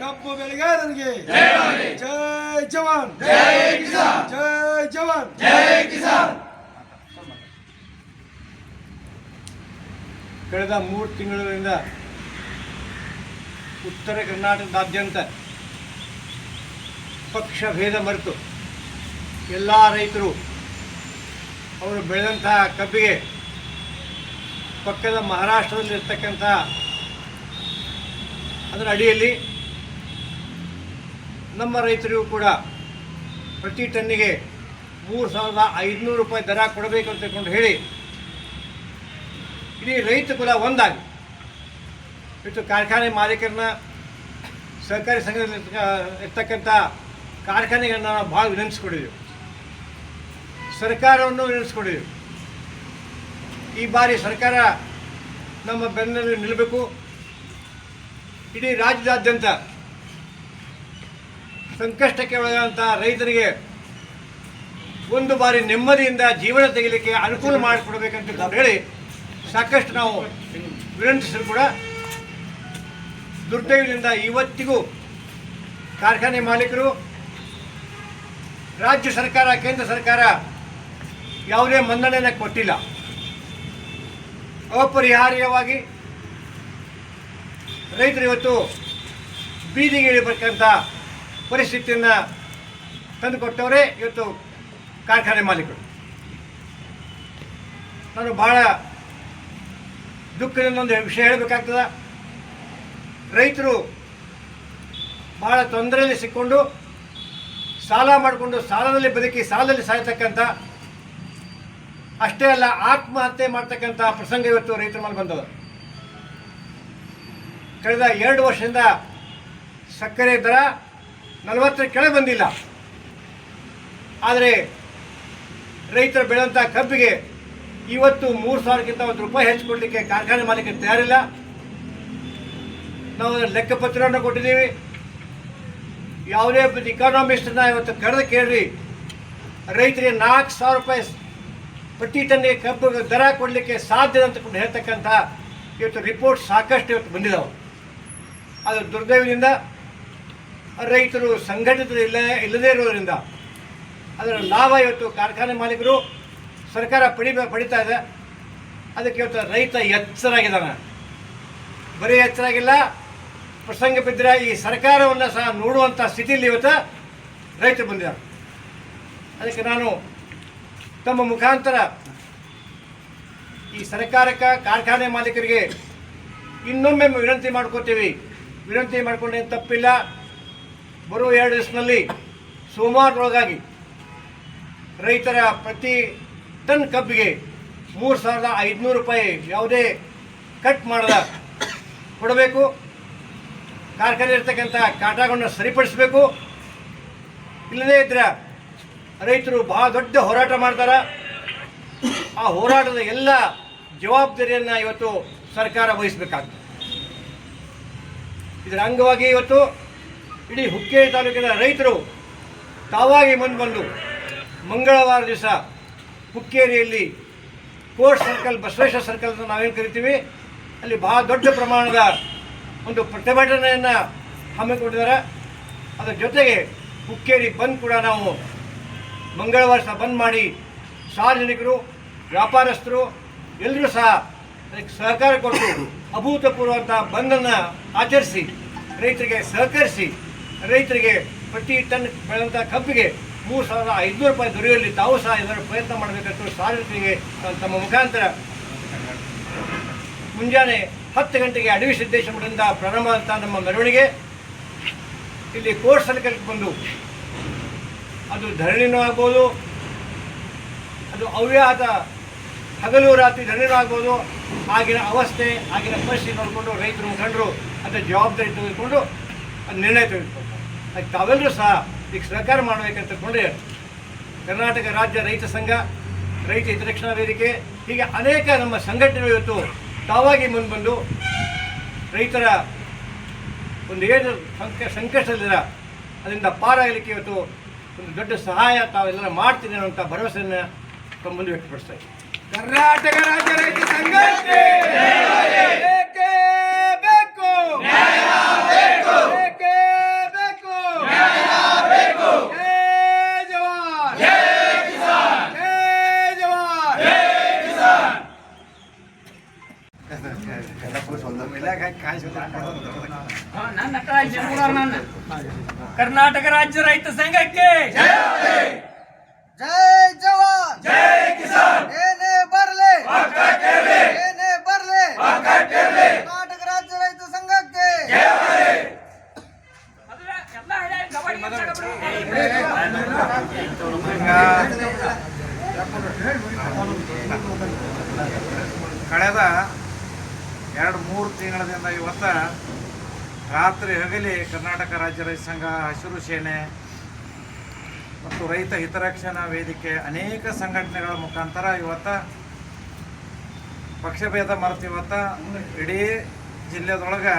ಕಬ್ಬು ಬೆಳೆಗಾರರಿಗೆ. ಜೈ ಜವಾನ್. ಜೈ ಜವಾನ್. ಕಳೆದ ಮೂರು ತಿಂಗಳಿಂದ ಉತ್ತರ ಕರ್ನಾಟಕದಾದ್ಯಂತ ಪಕ್ಷ ಭೇದ ಮರೆತು ಎಲ್ಲ ರೈತರು ಅವರು ಬೆಳೆದಂತಹ ಕಬ್ಬಿಗೆ ಪಕ್ಕದ ಮಹಾರಾಷ್ಟ್ರದಲ್ಲಿರ್ತಕ್ಕಂಥ ಅದರ ಅಡಿಯಲ್ಲಿ ನಮ್ಮ ರೈತರಿಗೂ ಕೂಡ ಪ್ರತಿ ಟನ್ನಿಗೆ ಮೂರು ಸಾವಿರದ ಐದುನೂರು ರೂಪಾಯಿ ದರ ಕೊಡಬೇಕು ಅಂತಕೊಂಡು ಹೇಳಿ, ಇಡೀ ರೈತ ಕುಲ ಒಂದಾಗಿ. ಇವತ್ತು ಕಾರ್ಖಾನೆ ಮಾಲೀಕರನ್ನ ಸಹಕಾರಿ ಸಂಘದಲ್ಲಿ ಇರ್ತಕ್ಕಂಥ ಕಾರ್ಖಾನೆಗಳನ್ನ ನಾವು ಭಾಳ ವಿನಂತಿಸ್ಕೊಂಡಿದ್ದೀವಿ. ಸರ್ಕಾರವನ್ನು ವಿನಂತಿಸ್ಕೊಂಡಿದ್ದೀವಿ. ಈ ಬಾರಿ ಸರ್ಕಾರ ನಮ್ಮ ಬೆನ್ನಲ್ಲಿ ನಿಲ್ಲಬೇಕು. ಇಡೀ ರಾಜ್ಯದಾದ್ಯಂತ ಸಂಕಷ್ಟಕ್ಕೆ ಒಳಗಾದಂಥ ರೈತರಿಗೆ ಒಂದು ಬಾರಿ ನೆಮ್ಮದಿಯಿಂದ ಜೀವನ ತೆಗಿಲಿಕ್ಕೆ ಅನುಕೂಲ ಮಾಡಿಕೊಡ್ಬೇಕಂತ ಹೇಳಿ ಸಾಕಷ್ಟು ನಾವು ವಿನಂತಿಸಲು ಕೂಡ. ದುರ್ದೈವದಿಂದ ಇವತ್ತಿಗೂ ಕಾರ್ಖಾನೆ ಮಾಲೀಕರು, ರಾಜ್ಯ ಸರ್ಕಾರ, ಕೇಂದ್ರ ಸರ್ಕಾರ ಯಾವುದೇ ಮನ್ನಣೆಯನ್ನು ಕೊಟ್ಟಿಲ್ಲ. ಅಪರಿಹಾರ್ಯವಾಗಿ ರೈತರು ಇವತ್ತು ಬೀದಿಗೆ ಇಳಿಬೇಕಂತ ಪರಿಸ್ಥಿತಿಯನ್ನು ತಂದುಕೊಟ್ಟವರೇ ಇವತ್ತು ಕಾರ್ಖಾನೆ ಮಾಲೀಕರು. ನಾನು ಭಾಳ ದುಃಖದಿಂದ ಒಂದು ವಿಷಯ ಹೇಳಬೇಕಾಗ್ತದ. ರೈತರು ಬಹಳ ತೊಂದರೆಯಲ್ಲಿ ಸಿಕ್ಕೊಂಡು ಸಾಲ ಮಾಡಿಕೊಂಡು ಸಾಲದಲ್ಲಿ ಬದುಕಿ ಸಾಲದಲ್ಲಿ ಸಾಯತಕ್ಕಂಥ ಅಷ್ಟೇ ಅಲ್ಲ, ಆತ್ಮಹತ್ಯೆ ಮಾಡ್ತಕ್ಕಂಥ ಪ್ರಸಂಗ ಇವತ್ತು ರೈತರ ಮೇಲೆ ಬಂದದ. ಕಳೆದ ಎರಡು ವರ್ಷದಿಂದ ಸಕ್ಕರೆ ದರ ನಲವತ್ತರ ಕೆಳಗೆ ಬಂದಿಲ್ಲ. ಆದರೆ ರೈತರು ಬೆಳೆದಂಥ ಕಬ್ಬಿಗೆ ಇವತ್ತು ಮೂರು ಸಾವಿರಕ್ಕಿಂತ ಒಂದು ರೂಪಾಯಿ ಹೆಚ್ಚು ಕೊಡಲಿಕ್ಕೆ ಕಾರ್ಖಾನೆ ಮಾಲೀಕರು ತಯಾರಿಲ್ಲ. ನಾವು ಲೆಕ್ಕಪತ್ರವನ್ನು ಕೊಟ್ಟಿದ್ದೀವಿ. ಯಾವುದೇ ಇಕಾನಮಿಸ್ಟನ್ನ ಇವತ್ತು ಕರೆದು ಕೇಳ್ರಿ. ರೈತರಿಗೆ ನಾಲ್ಕು ಸಾವಿರ ರೂಪಾಯಿ ಪ್ರತಿ ಟನ್ನಿಗೆ ಕಬ್ಬು ದರ ಕೊಡಲಿಕ್ಕೆ ಸಾಧ್ಯ ಅಂತ ಹೇಳ್ತಕ್ಕಂಥ ಇವತ್ತು ರಿಪೋರ್ಟ್ ಸಾಕಷ್ಟು ಇವತ್ತು ಬಂದಿದ್ದಾವೆ ಅದು ದುರ್ದೈವದಿಂದ ರೈತರು ಸಂಘಟಿತ ಇಲ್ಲ, ಇಲ್ಲದೇ ಇರೋದರಿಂದ ಅದರ ಲಾಭ ಇವತ್ತು ಕಾರ್ಖಾನೆ ಮಾಲೀಕರು ಸರ್ಕಾರ ಪಡಿ, ಪಡಿತಾ ಇದೆ. ಅದಕ್ಕೆ ಇವತ್ತು ರೈತ ಎಚ್ಚರಾಗಿದ್ದಾನೆ. ಬರೀ ಎಚ್ಚರಾಗಿಲ್ಲ ಪ್ರಸಂಗ ಬಿದ್ದರೆ ಈ ಸರ್ಕಾರವನ್ನು ಸಹ ನೋಡುವಂಥ ಸ್ಥಿತಿಯಲ್ಲಿ ಇವತ್ತು ರೈತರು ಬಂದಿದ್ದಾರೆ. ಅದಕ್ಕೆ ನಾನು ತಮ್ಮ ಮುಖಾಂತರ ಈ ಸರ್ಕಾರಕ್ಕೆ, ಕಾರ್ಖಾನೆ ಮಾಲೀಕರಿಗೆ ಇನ್ನೊಮ್ಮೆ ವಿನಂತಿ ಮಾಡ್ಕೋತೀವಿ. ವಿನಂತಿ ಮಾಡಿಕೊಂಡೇನು ತಪ್ಪಿಲ್ಲ. ಬರುವ ಎರಡು ದಿವಸದಲ್ಲಿ ಸೋಮವಾರದೊಳಗಾಗಿ ರೈತರ ಪ್ರತಿ ಟನ್ ಕಬ್ಬಿಗೆ ಮೂರು ಸಾವಿರದ ಐದುನೂರು ರೂಪಾಯಿ ಯಾವುದೇ ಕಟ್ ಮಾಡದ ಕೊಡಬೇಕು. ಕಾರ್ಖಾನೆ ಇರ್ತಕ್ಕಂಥ ಕಾಟಾಗಳನ್ನು ಸರಿಪಡಿಸಬೇಕು. ಇಲ್ಲದೇ ಇದ್ದರೆ ರೈತರು ಬಹಳ ದೊಡ್ಡ ಹೋರಾಟ ಮಾಡ್ತಾರೆ. ಆ ಹೋರಾಟದ ಎಲ್ಲ ಜವಾಬ್ದಾರಿಯನ್ನು ಇವತ್ತು ಸರ್ಕಾರ ವಹಿಸಬೇಕಾಗ್ತದೆ. ಇದರ ಅಂಗವಾಗಿ ಇವತ್ತು ಇಡೀ ಹುಕ್ಕೇರಿ ತಾಲೂಕಿನ ರೈತರು ತಾವಾಗಿ ಮುಂದೆ ಬಂದು ಮಂಗಳವಾರ ದಿವಸ ಹುಕ್ಕೇರಿಯಲ್ಲಿ ಕೋರ್ಟ್ ಸರ್ಕಲ್ ಬಸವೇಶ್ವರ ಸರ್ಕಲ್ ಅಂತ ನಾವೇನು ಕರಿತೀವಿ, ಅಲ್ಲಿ ಬಹಳ ದೊಡ್ಡ ಪ್ರಮಾಣದ ಒಂದು ಪ್ರತಿಭಟನೆಯನ್ನು ಹಮ್ಮಿಕೊಂಡಿದ್ದಾರೆ. ಅದರ ಜೊತೆಗೆ ಹುಕ್ಕೇರಿ ಬಂದ್ ಕೂಡ ನಾವು ಮಂಗಳವಾರ ಸಹ ಬಂದ್ ಮಾಡಿ ಸಾರ್ವಜನಿಕರು, ವ್ಯಾಪಾರಸ್ಥರು ಎಲ್ಲರೂ ಸಹ ಅದಕ್ಕೆ ಸಹಕಾರ ಕೊಟ್ಟು ಅಭೂತಪೂರ್ವಂಥ ಬಂದನ್ನು ಆಚರಿಸಿ, ರೈತರಿಗೆ ಸಹಕರಿಸಿ, ರೈತರಿಗೆ ಪ್ರತಿ ಟನ್ ಬೆಳೆದಂಥ ಕಬ್ಬಿಗೆ ಮೂರು ಸಾವಿರದ ಐದುನೂರು ರೂಪಾಯಿ ದೊರೆಯುವಲ್ಲಿ ತಾವು ಸಹ ಇದರ ಪ್ರಯತ್ನ ಮಾಡಬೇಕಂತ ಸಾರ್ವಜನಿಕರಿಗೆ ತಮ್ಮ ಮುಖಾಂತರ ಮುಂಜಾನೆ ಹತ್ತು ಗಂಟೆಗೆ ಅಡವಿ ಸಿದ್ದೇಶ್ವರದಿಂದ ಪ್ರಾರಂಭವಾದಂಥ ನಮ್ಮ ಮೆರವಣಿಗೆ. ಇಲ್ಲಿ ಕೋರ್ಟ್ ಸರ್ಕಲ್ಗೆ ಬಂದು ಅದು ಧರಣಿನೂ ಆಗ್ಬೋದು, ಅದು ಅವ್ಯಾಹತ ಹಗಲು ರಾತ್ರಿ ಧರಣಿನೂ ಆಗ್ಬೋದು, ಆಗಿನ ಅವಸ್ಥೆ, ಆಗಿನ ಪರಿಸ್ಥಿತಿ ನೋಡಿಕೊಂಡು ರೈತರು ಮುಖಂಡರು ಅದರ ಜವಾಬ್ದಾರಿ ತೆಗೆದುಕೊಂಡು ಅದು ನಿರ್ಣಯ ತೆಗೆದುಕೊಳ್ತಾರೆ. ಅದಕ್ಕೆ ತಾವೆಲ್ಲರೂ ಸಹ ಈಗ ಸಹಕಾರ ಮಾಡಬೇಕಂತ ತಿಳ್ಕೊಂಡ್ರೆ ಕರ್ನಾಟಕ ರಾಜ್ಯ ರೈತ ಸಂಘ, ರೈತ ಹಿತರಕ್ಷಣಾ ವೇದಿಕೆ, ಹೀಗೆ ಅನೇಕ ನಮ್ಮ ಸಂಘಟನೆಗಳು ಇವತ್ತು ತಾವಾಗಿ ಮುಂದೆ ರೈತರ ಒಂದು ಏನು ಸಂಕ, ಸಂಕಷ್ಟದಲ್ಲಿರ ಅದರಿಂದ ಪಾರಾಗಲಿಕ್ಕೆ ಇವತ್ತು ಒಂದು ದೊಡ್ಡ ಸಹಾಯ ತಾವೆಲ್ಲರ ಮಾಡ್ತೀನಿ ಅನ್ನೋಂಥ ಭರವಸೆಯನ್ನು ತಮ್ಮ ಮುಂದೆ ವ್ಯಕ್ತಪಡಿಸ್ತಾ ಇದ್ದೀನಿ. ಕರ್ನಾಟಕ ರಾಜ್ಯ ರೈತ ಸಂಘಕ್ಕೆ ಬೇಕೇ ಬೇಕು. ಜೈ ಜವಾನ್ ಜೈ ಜವಾನ್ ಕರ್ನಾಟಕ ರಾಜ್ಯ ರೈತ ಸಂಘಕ್ಕೆ ಜೈ ಜವಾನ್ ಜೈ ಕಿಸಾನ್ ಏನೇ ಬರ್ಲಿ ಏನೇ ಬರ್ಲಿ ಕರ್ನಾಟಕ ರಾಜ್ಯ ರೈತ ಸಂಘಕ್ಕೆ ಕಳೆದ ಎರಡು ಇವತ್ತು ಇವತ್ತ ರಾತ್ರಿ ಹಗಲಿ ಕರ್ನಾಟಕ ರಾಜ್ಯ ರೈತ ಸಂಘ ಹಸಿರು ಸೇನೆ ಮತ್ತು ರೈತ ಹಿತರಕ್ಷಣಾ ವೇದಿಕೆ ಅನೇಕ ಸಂಘಟನೆಗಳ ಮುಖಾಂತರ ಇವತ್ತು ಪಕ್ಷಭೇದ ಮರೆತು ಇವತ್ತ ಇಡೀ ಜಿಲ್ಲೆದೊಳಗೆ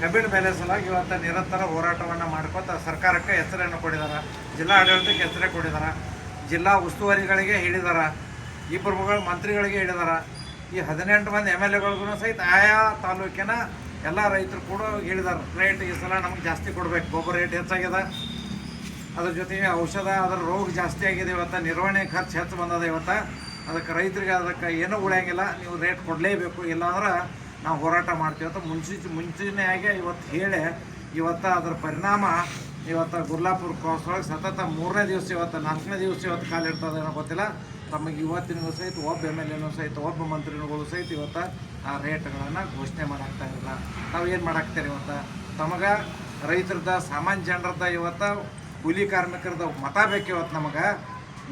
ಕಬ್ಬಿಣ ಬೆಲೆ ಸಲುವಾಗಿ ಇವತ್ತು ನಿರಂತರ ಹೋರಾಟವನ್ನು ಮಾಡ್ಕೊತ ಸರ್ಕಾರಕ್ಕೆ ಹೆಸರನ್ನು ಕೊಡಿದಾರೆ ಜಿಲ್ಲಾ ಆಡಳಿತಕ್ಕೆ ಹೆಸರೇ ಕೊಡಿದಾರೆ, ಜಿಲ್ಲಾ ಉಸ್ತುವಾರಿಗಳಿಗೆ ಹೇಳಿದಾರ ಇಬ್ಬರು ಮಂತ್ರಿಗಳಿಗೆ ಹೇಳಿದಾರ. ಈ ಹದಿನೆಂಟು ಮಂದಿ ಎಂ ಎಲ್ ಎಗಳಿಗೂ ಸಹಿತ ಆಯಾ ತಾಲೂಕಿನ ಎಲ್ಲ ರೈತರು ಕೂಡ ಹೇಳಿದಾರೆ ರೇಟ್ ಈ ಸಲ ನಮ್ಗೆ ಜಾಸ್ತಿ ಕೊಡಬೇಕು, ಗೊಬ್ಬರ ರೇಟ್ ಹೆಚ್ಚಾಗಿದೆ ಅದ್ರ ಜೊತೆಗೆ ಔಷಧ, ಅದರ ರೋಗ ಜಾಸ್ತಿ ಆಗಿದೆ ಇವತ್ತು, ನಿರ್ವಹಣೆ ಖರ್ಚು ಹೆಚ್ಚು ಬಂದದ ಇವತ್ತು. ಅದಕ್ಕೆ ರೈತರಿಗೆ ಅದಕ್ಕೆ ಏನೂ ಉಳಿಯಂಗಿಲ್ಲ, ನೀವು ರೇಟ್ ಕೊಡಲೇಬೇಕು, ಇಲ್ಲಾಂದ್ರೆ ನಾವು ಹೋರಾಟ ಮಾಡ್ತೀವಿ. ಅಂತ ಮುಂಚಿನೇ ಆಗಿ ಇವತ್ತು ಹೇಳಿ, ಇವತ್ತು ಅದರ ಪರಿಣಾಮ ಇವತ್ತು ಗುರ್ಲಾಪುರ ಕ್ರಾಸ್ ಸತತ ಮೂರನೇ ದಿವಸ ಇವತ್ತು, ನಾಲ್ಕನೇ ದಿವಸ ಇವತ್ತು ಕಾಲಿಡ್ತದೇನೋ ಏನೋ ಗೊತ್ತಿಲ್ಲ. ತಮಗೆ ಇವತ್ತಿನ ಸಹಿತ, ಒಬ್ಬ ಎಂ ಎಲ್ ಎನೂ ಸಹಿತ, ಒಬ್ಬ ಮಂತ್ರಿಗಳು ಸಹಿತ ಇವತ್ತು ಆ ರೇಟ್ಗಳನ್ನು ಘೋಷಣೆ ಮಾಡಾಕ್ತಾ ಇಲ್ಲ. ನಾವು ಏನು ಮಾಡಾಕ್ತೇವೆ ಇವತ್ತು? ತಮಗೆ ರೈತರದ, ಸಾಮಾನ್ಯ ಜನರದ ಇವತ್ತು, ಕೂಲಿ ಕಾರ್ಮಿಕರದ ಮತ ಬೇಕು ಇವತ್ತು ನಮಗೆ.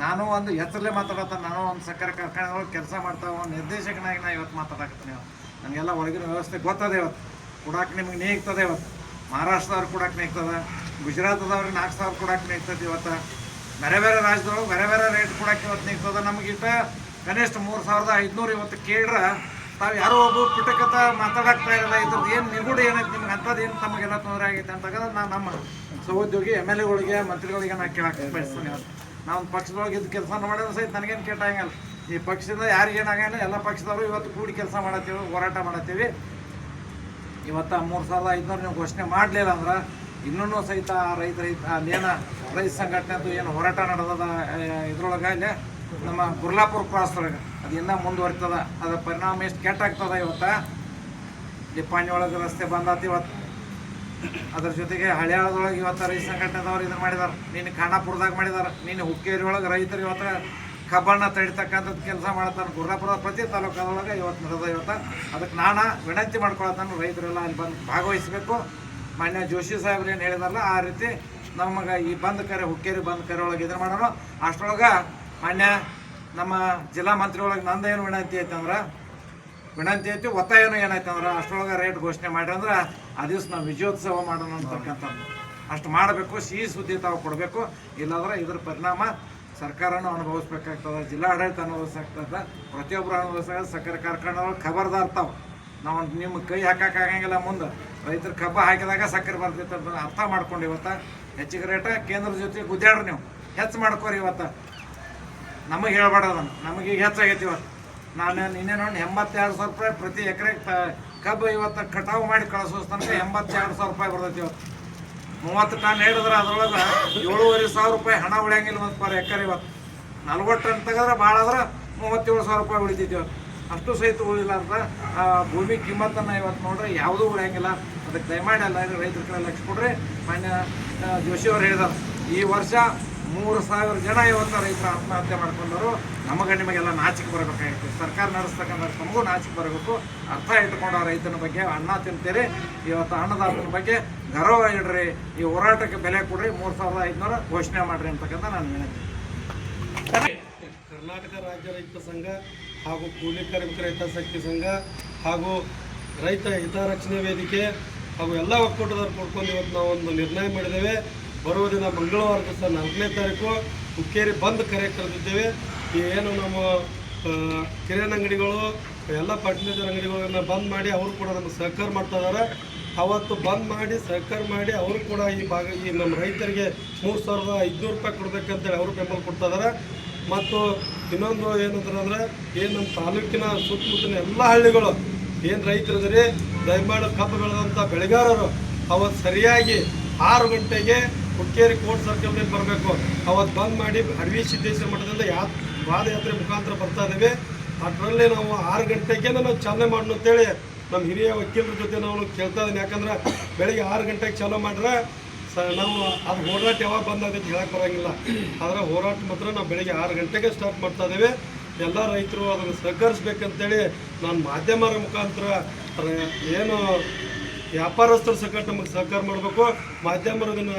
ನಾನು ಒಂದು ಹೆಸರಲ್ಲೇ ಮಾತಾಡತ್ತ ನಾನು ಒಂದು ಸಕ್ಕರೆ ಕಾರ್ಖಾನೆಗಳು ಕೆಲಸ ಮಾಡ್ತಾ, ಒಂದು ನಿರ್ದೇಶಕನಾಗಿ ನಾ ಇವತ್ತು ಮಾತಾಡಕತ್ತೀನಿ ನನಗೆಲ್ಲ ಒಳಗಿನ ವ್ಯವಸ್ಥೆ ಗೊತ್ತದೆ ಇವತ್ತು. ಕೊಡಕ್ಕೆ ನಿಮ್ಗೆ ನೀಗ್ತದೆ ಇವತ್ತು. ಮಹಾರಾಷ್ಟ್ರದವ್ರು ಕೊಡಕ್ಕೆ ನೀಗ್ತದೆ ಗುಜರಾತದವ್ರಿಗೆ ನಾಲ್ಕು ಸಾವಿರ ಕೊಡಕ್ಕೆ ನೀಗ್ತದೆ ಇವತ್ತು. ಬೇರೆ ಬೇರೆ ರಾಜ್ಯದೊಳಗೆ ಬೇರೆ ಬೇರೆ ರೇಟ್ ಕೊಡಕ್ಕೆ ಇವತ್ತು ನಿಂತದ ನಮಗಿಷ್ಟ ಕನಿಷ್ಠ ಮೂರು ಸಾವಿರದ ಐದುನೂರು ಇವತ್ತು ಕೇಳ್ರ. ತಾವು ಯಾರೋ ಒಬ್ಬ ಪುಟಕತ ಮಾತಾಡಕ್ತಾ ಇರಲ್ಲ, ಇದ್ರದ್ದು ಏನು ನಿಗೂಢ ಏನೈತೆ ನಿಮ್ಗೆ, ಅಂಥದ್ದು ಏನು ತಮಗೆಲ್ಲ ತೊಂದರೆ ಆಗೈತೆ ಅಂತ ನಾನು ನಮ್ಮ ಸಹೋದ್ಯೋಗಿ, ಎಂ ಎಲ್ ಎಗಳಿಗೆ, ಮಂತ್ರಿಗಳಿಗೆ ನಾನು ಕೇಳಕ್ಕೆ ಬಯಸ್ತೀನಿ. ನಾವು ಒಂದು ಪಕ್ಷದೊಳಗೆ ಇದ್ದು ಕೆಲಸ ಮಾಡಿದ್ರೆ ಸಹಿತ ನನಗೇನು ಕೆಟ್ಟಾಗಲ್ಲ ಈ ಪಕ್ಷದಿಂದ ಯಾರಿಗೇನಾಗಲ್ಲ ಎಲ್ಲ ಪಕ್ಷದವರು ಇವತ್ತು ಕೂಡಿ ಕೆಲಸ ಮಾಡತ್ತೀವಿ, ಹೋರಾಟ ಮಾಡತ್ತೀವಿ. ಇವತ್ತು ಮೂರು ಸಾವಿರದ ಐದುನೂರು ನೀವು ಘೋಷಣೆ ಮಾಡಲಿಲ್ಲ ಅಂದ್ರೆ ಇನ್ನೂ ಸಹಿತ ಆ ರೈತ ರೈತ ಅಲ್ಲೇನ ರೈತ ಸಂಘಟನೆದು ಏನು ಹೋರಾಟ ನಡೆದದ ಇದ್ರೊಳಗೆ ಇಲ್ಲೇ ನಮ್ಮ ಗುರ್ಲಾಪುರ ಕ್ರಾಸ್ ಒಳಗೆ. ಅದು ಇನ್ನೂ ಮುಂದುವರಿತದ. ಅದರ ಪರಿಣಾಮ ಎಷ್ಟು ಕೆಟ್ಟಾಗ್ತದ ಇವತ್ತು? ಡಿಪಾಣಿ ಒಳಗೆ ರಸ್ತೆ ಬಂದಾತಿ ಇವತ್ತು ಅದ್ರ ಜೊತೆಗೆ ಹಳ್ಯಾಳದೊಳಗೆ ಇವತ್ತು ರೈತ ಸಂಘಟನೆದವ್ರು ಇದನ್ನ ಮಾಡಿದಾರೆ. ನೀನು ಖಾನಾಪುರದಾಗ ಮಾಡಿದಾರೆ. ನೀನು ಹುಕ್ಕೇರಿ ಒಳಗೆ ರೈತರು ಇವತ್ತು ಕಬ್ಬಣ್ಣ ತಡಿತಕ್ಕಂಥದ್ದು ಕೆಲಸ ಮಾಡ್ತಾನೆ ಗುರ್ಲಾಪುರದ ಪ್ರತಿ ತಾಲೂಕದೊಳಗೆ ಇವತ್ತು ನಡೆದ ಇವತ್ತು. ಅದಕ್ಕೆ ನಾನು ವಿನಂತಿ ಮಾಡ್ಕೊಳತ್ತಾನು ರೈತರೆಲ್ಲ ಅಲ್ಲಿ ಬಂದು ಭಾಗವಹಿಸಬೇಕು. ಮಾನ್ಯ ಜೋಶಿ ಸಾಹೇಬ್ರು ಏನು ಹೇಳಿದಾರಲ್ಲ, ಆ ರೀತಿ ನಮಗೆ ಈ ಬಂದ್ ಕರೆ, ಹುಕ್ಕೇರಿ ಬಂದ್ ಕರೆ ಒಳಗೆ ಇದನ್ನು ಮಾಡೋಣ ಅಷ್ಟರೊಳಗೆ ಮಾನ್ಯ ನಮ್ಮ ಜಿಲ್ಲಾ ಮಂತ್ರಿ ಒಳಗೆ ನಂದೇನು ವಿನಂತಿ ಐತಂದ್ರೆ ವಿನಂತಿ ಐತಿ ಒತ್ತಾಯನೂ ಏನಾಯ್ತು ಅಂದ್ರೆ, ಅಷ್ಟರೊಳಗೆ ರೇಟ್ ಘೋಷಣೆ ಮಾಡಿ ಅಂದ್ರೆ, ಆ ದಿವಸ ನಾವು ವಿಜಯೋತ್ಸವ ಮಾಡೋಣ ಅಂತಕ್ಕಂಥದ್ದು. ಅಷ್ಟು ಮಾಡಬೇಕು, ಸಿಹಿ ಸುದ್ದಿ ತಾವು ಕೊಡಬೇಕು. ಇಲ್ಲಾಂದ್ರೆ ಇದ್ರ ಪರಿಣಾಮ ಸರ್ಕಾರನೂ ಅನುಭವಿಸ್ಬೇಕಾಗ್ತದೆ ಜಿಲ್ಲಾ ಆಡಳಿತ ಅನುಭವಿಸಾಗ್ತದೆ ಪ್ರತಿಯೊಬ್ಬರು ಅನುಭವಿಸಾಗ ಸಕ್ಕರೆ ಕಾರ್ಖಾನೆಗಳು ಖಬರ್ದಾರ್ ತಾವು. ನಾವು ನಿಮ್ಮ ಕೈ ಹಾಕಕ್ಕಾಗಂಗಿಲ್ಲ ಮುಂದೆ. ರೈತರು ಕಬ್ಬ ಹಾಕಿದಾಗ ಸಕ್ಕರೆ ಬರ್ತೈತೆ ಅಂತ ಅರ್ಥ ಮಾಡ್ಕೊಂಡು ಇವತ್ತು ಹೆಚ್ಚಿಗೆ ರೇಟ, ಕೇಂದ್ರದ ಜೊತೆ ಗುದ್ದಾಡ್ರಿ ನೀವು. ಹೆಚ್ಚು ಮಾಡ್ಕೋರಿ ಇವತ್ತು. ನಮಗೆ ಹೇಳ್ಬೇಡ ಅದನ್ನು. ನಮಗೆ ಈಗ ಹೆಚ್ಚಾಗೈತಿ ಇವತ್ತು. ನಾನು ನಿನ್ನೆ ನೋಡಿ ಎಂಬತ್ತೆರಡು ಸಾವಿರ ರೂಪಾಯಿ ಪ್ರತಿ ಎಕರೆ ಕಬ್ಬು ಇವತ್ತು ಕಟಾವು ಮಾಡಿ ಕಳಿಸೋ ಎಂಬತ್ತೆರಡು ಸಾವಿರ ರೂಪಾಯಿ ಬರ್ತೈತಿ ಇವತ್ತು. ಮೂವತ್ತು ಟನ್ ಹೇಳಿದ್ರೆ ಅದ್ರೊಳಗೆ ಏಳುವರೆ ಸಾವಿರ ರೂಪಾಯಿ ಹಣ ಉಳಿಯಂಗಿಲ್ಲ ಮತ್ತು ಪರ್ ಎಕರೆ ಇವತ್ತು. ನಲ್ವತ್ತು ಟನ್ ತೆಗೆದ್ರೆ ಭಾಳ ಆದ್ರೆ ಮೂವತ್ತೇಳು ಸಾವಿರ ರೂಪಾಯಿ ಉಳಿತೈತಿ ಇವತ್ತು. ಅಷ್ಟು ಸಹಿತ ಉಳಿಲ್ಲ ಅಂತ, ಆ, ಭೂಮಿ ಕಿಮ್ಮತ್ತನ್ನು ಇವತ್ತು ನೋಡ್ರೆ, ಯಾವುದೂ ಉಳಿಯಂಗಿಲ್ಲ. ಅದಕ್ಕೆ ದಯಮಾಡಿ ಎಲ್ಲ ರೈತರ ಕಡೆ ಲಕ್ಷ ಕೊಡ್ರಿ. ಮಾನ್ಯ ಜೋಶಿ ಅವ್ರು ಹೇಳಿದಾರೆ, ಈ ವರ್ಷ ಮೂರು ಸಾವಿರ ಜನ ಇವತ್ತು ರೈತರು ಆತ್ಮಹತ್ಯೆ ಮಾಡ್ಕೊಂಡವರು ನಮಗೆ ನಿಮಗೆಲ್ಲ ನಾಚಿಕೆ ಬರಬೇಕಾಗಿತ್ತು. ಸರ್ಕಾರ ನಡೆಸ್ತಕ್ಕಂಥ ತಮಗೂ ನಾಚಿಕೆ ಬರಬೇಕು. ಅರ್ಥ ಇಟ್ಕೊಂಡು ರೈತನ ಬಗ್ಗೆ ಅನ್ನ ತಿಂತೀರಿ. ಇವತ್ತು ಅನ್ನದಾತನ ಬಗ್ಗೆ ಗೌರವ ಇಡ್ರಿ. ಈ ಹೋರಾಟಕ್ಕೆ ಬೆಲೆ ಕೊಡ್ರಿ. ಮೂರು ಸಾವಿರದ ಐದುನೂರು ಘೋಷಣೆ ಮಾಡ್ರಿ ಅಂತಕ್ಕಂಥ ನಾನು ವಿನಂತಿ. ಕರ್ನಾಟಕ ರಾಜ್ಯ ರೈತ ಸಂಘ ಹಾಗೂ ಕೂಲಿ ರೈತ ಶಕ್ತಿ ಸಂಘ ಹಾಗೂ ರೈತ ಹಿತರಕ್ಷಣೆ ವೇದಿಕೆ ಹಾಗೂ ಎಲ್ಲ ಒಕ್ಕೂಟದವರು ಕೊಡ್ಕೊಂಡು ಇವತ್ತು ನಾವು ಒಂದು ನಿರ್ಣಯ ಮಾಡಿದ್ದೇವೆ. ಬರುವ ದಿನ ಮಂಗಳವಾರ ದಿವಸ ನಾಲ್ಕನೇ ತಾರೀಕು ಹುಕ್ಕೇರಿ ಬಂದ್ ಕರೆ ಕರೆದಿದ್ದೇವೆ. ಈ ಏನು ನಮ್ಮ ಕಿರಾಣಿ ಅಂಗಡಿಗಳು, ಎಲ್ಲ ಫರ್ಟಿಲೈಸರ್ ಅಂಗಡಿಗಳನ್ನ ಬಂದ್ ಮಾಡಿ ಅವರು ಕೂಡ ನಮಗೆ ಸಹಕಾರ ಮಾಡ್ತಾ ಇದ್ದಾರೆ. ಅವತ್ತು ಬಂದ್ ಮಾಡಿ ಸಹಕಾರ ಮಾಡಿ ಅವರು ಕೂಡ ಈ ಭಾಗ, ಈ ನಮ್ಮ ರೈತರಿಗೆ ಮೂರು ಸಾವಿರದ ಐದುನೂರು ರೂಪಾಯಿ ಕೊಡ್ಬೇಕಂತೇಳಿ ಅವರು ಬೆಂಬಲ ಕೊಡ್ತಾ ಇದ್ದಾರೆ. ಮತ್ತು ಇನ್ನೊಂದು ಏನಂದ್ರೆ ಏನು ನಮ್ಮ ತಾಲೂಕಿನ ಸುತ್ತಮುತ್ತಲಿನ ಎಲ್ಲ ಹಳ್ಳಿಗಳು, ಏನು ರೈತರಿದ್ರಿ ದಯಮಾಡಿ ಕಬ್ಬು ಬೆಳೆದಂಥ ಬೆಳೆಗಾರರು, ಅವತ್ತು ಸರಿಯಾಗಿ ಆರು ಗಂಟೆಗೆ ಹುಕ್ಕೇರಿ ಕೋರ್ಟ್ ಸರ್ಕಲ್ನಲ್ಲಿ ಬರಬೇಕು. ಅವತ್ತು ಬಂದ್ ಮಾಡಿ ಅಡವಿ ಸಿದ್ದೇಶ್ವರ ಮಠದಿಂದ ಯಾ, ಪಾದಯಾತ್ರೆ ಮುಖಾಂತರ ಬರ್ತಾ ಇದ್ದೀವಿ. ಅದರಲ್ಲಿ ನಾವು ಆರು ಗಂಟೆಗೆ ನಾವು ಚಾಲನೆ ಮಾಡೋಣ ಅಂತೇಳಿ ನಮ್ಮ ಹಿರಿಯ ವಕೀಲರ ಜೊತೆ ನಾವು ಕೇಳ್ತಾ ಇದ್ದೀನಿ. ಯಾಕಂದ್ರೆ ಬೆಳಿಗ್ಗೆ ಆರು ಗಂಟೆಗೆ ಚಾಲೂ ಮಾಡಿದ್ರೆ ಸ, ನಾವು ಅದು ಹೋರಾಟ ಯಾವಾಗ ಬಂದಾಗ ಹೇಳಕ್ಕೆ ಬರೋಂಗಿಲ್ಲ. ಆದರೆ ಹೋರಾಟ ಮಾತ್ರ ನಾವು ಬೆಳಿಗ್ಗೆ ಆರು ಗಂಟೆಗೆ ಸ್ಟಾರ್ಟ್ ಮಾಡ್ತಾ ಇದ್ದೇವೆ. ಎಲ್ಲ ರೈತರು ಅದನ್ನು ಸಹಕರಿಸ್ಬೇಕಂತೇಳಿ ನಾನು ಮಾಧ್ಯಮರ ಮುಖಾಂತರ ಏನು ವ್ಯಾಪಾರಸ್ಥರು ಸಂಕಟ ನಮಗೆ ಸಹಕಾರ ಮಾಡಬೇಕು. ಮಾಧ್ಯಮರು ಇದನ್ನು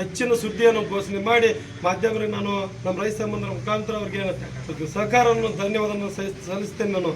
ಹೆಚ್ಚಿನ ಸುದ್ದಿಯನ್ನು ಘೋಷಣೆ ಮಾಡಿ, ಮಾಧ್ಯಮರಿಗೆ ನಾನು ನಮ್ಮ ರೈತ ಸಂಬಂಧ ಮುಖಾಂತರ ಅವ್ರಿಗೆ ಸಹಕಾರವನ್ನು, ಧನ್ಯವಾದವನ್ನು ಸಲ್ಲಿಸ್ತೇನೆ ನಾನು.